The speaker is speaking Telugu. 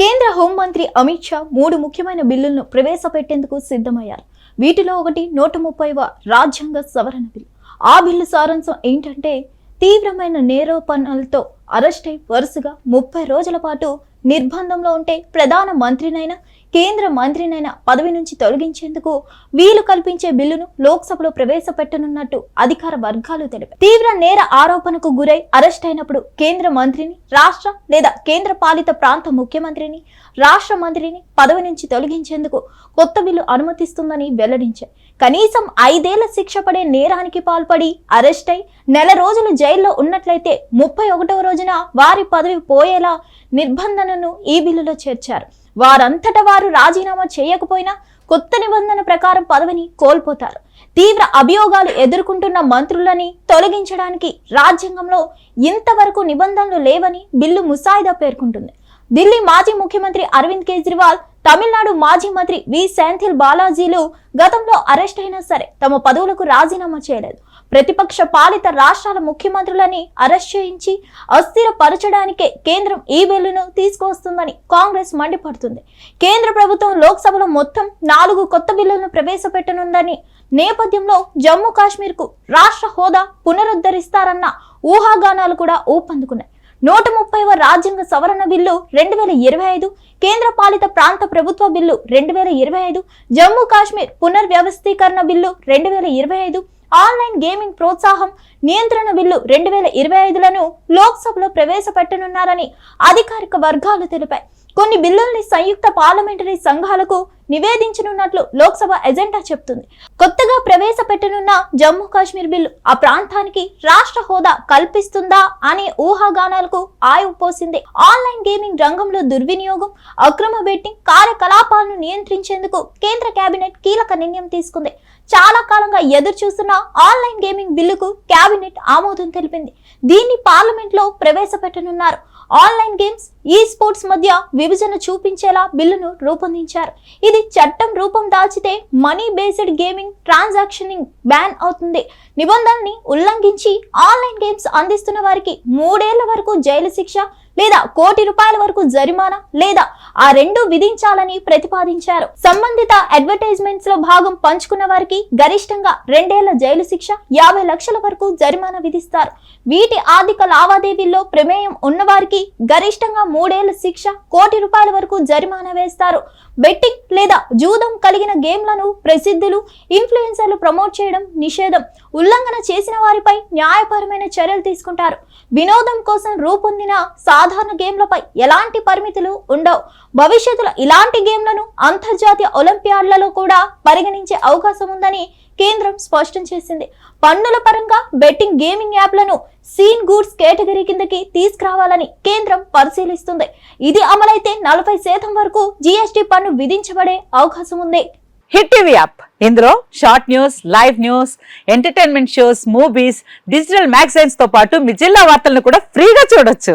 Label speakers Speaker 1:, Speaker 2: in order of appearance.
Speaker 1: కేంద్ర హోంమంత్రి అమిత్ షా మూడు ముఖ్యమైన బిల్లులను ప్రవేశపెట్టేందుకు సిద్ధమయ్యారు. వీటిలో ఒకటి నూట ముప్పైవ రాజ్యాంగ సవరణ బిల్లు. ఆ బిల్లు సారాంశం ఏంటంటే తీవ్రమైన నేరోపణలతో అరెస్ట్ అయి వరుసగా ముప్పై రోజుల పాటు నిర్బంధంలో ఉంటే ప్రధాన మంత్రినైనా కేంద్ర మంత్రినైనా పదవి నుంచి తొలగించేందుకు వీలు కల్పించే బిల్లును లోక్సభలో ప్రవేశపెట్టనున్నట్టు అధికార వర్గాలు తెలిపాయి. తీవ్ర నేర ఆరోపణకు గురై అరెస్ట్ అయినప్పుడు కేంద్ర మంత్రిని రాష్ట్ర లేదా కేంద్ర పాలిత ప్రాంత ముఖ్యమంత్రిని రాష్ట్ర మంత్రిని పదవి నుంచి తొలగించేందుకు కొత్త బిల్లు అనుమతిస్తుందని వెల్లడించాయి. కనీసం ఐదేళ్ళ శిక్ష పడే నేరానికి పాల్పడి అరెస్ట్ అయి నెల రోజులు జైల్లో ఉన్నట్లయితే ముప్పై ఒకటవ రోజున వారి పదవి పోయేలా నిర్బంధనను ఈ బిల్లులో చేర్చారు. వారంతట వారు రాజీనామా చేయకపోయినా కొత్త నిబంధన ప్రకారం పదవిని కోల్పోతారు. తీవ్ర అభియోగాలు ఎదుర్కొంటున్న మంత్రులని తొలగించడానికి రాజ్యాంగంలో ఇంతవరకు నిబంధనలు లేవని బిల్లు ముసాయిదా పేర్కొంటుంది. ఢిల్లీ మాజీ ముఖ్యమంత్రి అరవింద్ కేజ్రీవాల్ తమిళనాడు మాజీ మంత్రి వి. శాంథిల్ బాలాజీలు గతంలో అరెస్ట్ అయినా సరే తమ పదవులకు రాజీనామా చేయలేదు. ప్రతిపక్ష పాలిత రాష్ట్రాల ముఖ్యమంత్రులని అరెస్ట్ చేయించి అస్థిరపరచడానికే కేంద్రం ఈ బిల్లును తీసుకువస్తుందని కాంగ్రెస్ మండిపడుతుంది. కేంద్ర ప్రభుత్వం లోక్సభలో మొత్తం నాలుగు కొత్త బిల్లులను ప్రవేశపెట్టనుందని నేపథ్యంలో జమ్మూ కాశ్మీర్కు రాష్ట్ర హోదా పునరుద్ధరిస్తారన్న ఊహాగానాలు కూడా ఊపందుకున్నాయి. నూట ముప్పైవ రాజ్యాంగ సవరణ బిల్లు రెండు వేల ఇరవై ఐదు కేంద్ర పాలిత ప్రాంత ప్రభుత్వ బిల్లు రెండు వేల ఇరవై ఐదు జమ్మూ కాశ్మీర్ పునర్వ్యవస్థీకరణ బిల్లు రెండు వేల ఇరవై ఐదు ఆన్లైన్ గేమింగ్ ప్రోత్సాహం నియంత్రణ బిల్లు రెండు వేల ఇరవై ఐదులను లోక్సభలో ప్రవేశపెట్టనున్నారని అధికారిక వర్గాలు తెలిపాయి. కొన్ని బిల్లుల్ని సంయుక్త పార్లమెంటరీ సంఘాలకు నివేదించనున్నట్లు లోక్సభ ఎజెండా చెప్తుంది. కొత్తగా ప్రవేశపెట్టనున్న జమ్మూ కాశ్మీర్ బిల్లు ఆ ప్రాంతానికి రాష్ట్ర హోదా కల్పిస్తుందా అనే ఊహాగానాలకు ఆయువు పోసింది. ఆన్లైన్ గేమింగ్ రంగంలో దుర్వినియోగం అక్రమ బెట్టింగ్ కార్యకలాపాలను నియంత్రించేందుకు కేంద్ర కేబినెట్ కీలక నిర్ణయం తీసుకుంది. చాలా కాలంగా ఎదురు చూస్తున్న ఆన్లైన్ గేమింగ్ బిల్లుకు కేబినెట్ ఆమోదం తెలిపింది. దీన్ని పార్లమెంట్లో ప్రవేశపెట్టనున్నారు. ఆన్లైన్ గేమ్స్ ఈ స్పోర్ట్స్ మధ్య విభజన చూపించేలా బిల్లును రూపొందించారు. ఇది చట్టం రూపం దాల్చితే money based gaming transactioning ban అవుతుంది. నిబంధనల్ని ఉల్లంఘించి ఆన్లైన్ గేమ్స్ అందిస్తున్న వారికి మూడేళ్ళ వరకు జైలు శిక్ష లేదా కోటి రూపాయల వరకు జరిమానా లేదా ఆ రెండు విధించాలని ప్రతిపాదించారు. సంబంధిత అడ్వర్టైజ్మెంట్స్లో భాగం పంచుకున్న వారికి గరిష్టంగా రెండేళ్ళ జైలు శిక్ష యాభై లక్షల వరకు జరిమానా విధిస్తారు. వీటి ఆర్థిక లావాదేవీల్లో ప్రమేయం ఉన్నవారికి గరిష్టంగా మూడేళ్ళ శిక్ష కోటి రూపాయల వరకు జరిమానా వేస్తారు. బెట్టింగ్ లేదా జూదం కలిగిన గేమ్లను ప్రసిద్ధులు ఇన్ఫ్లుయెన్సర్లు ప్రమోట్ చేయడం నిషేధం. ఉల్లంఘన చేసిన వారిపై న్యాయపరమైన చర్యలు తీసుకుంటారు. వినోదం కోసం రూపొందిన సాధారణ గేమ్లపై ఎలాంటి పరిమితులు ఉండవు. భవిష్యత్తులో ఇలాంటి గేమ్లను అంతర్జాతీయ ఒలింపియాడ్లలో కూడా పరిగణించే అవకాశం ఉందని కేంద్రం స్పష్టం చేసింది. పన్నుల పరంగా బెట్టింగ్ గేమింగ్ యాప్లను సీన్ గూడ్స్ కేటగిరీ కిందకి తీసుకురావాలని కేంద్రం పరిశీలిస్తుంది. ఇది అమలైతే నలభై శాతం వరకు జీఎస్టీ పన్ను విధించబడే అవకాశం ఉంది.
Speaker 2: Hit TV app. ఇందులో short news live news entertainment shows movies digital మ్యాగజైన్స్తో పాటు మీ జిల్లా వార్తలను కూడా ఫ్రీగా చూడొచ్చు.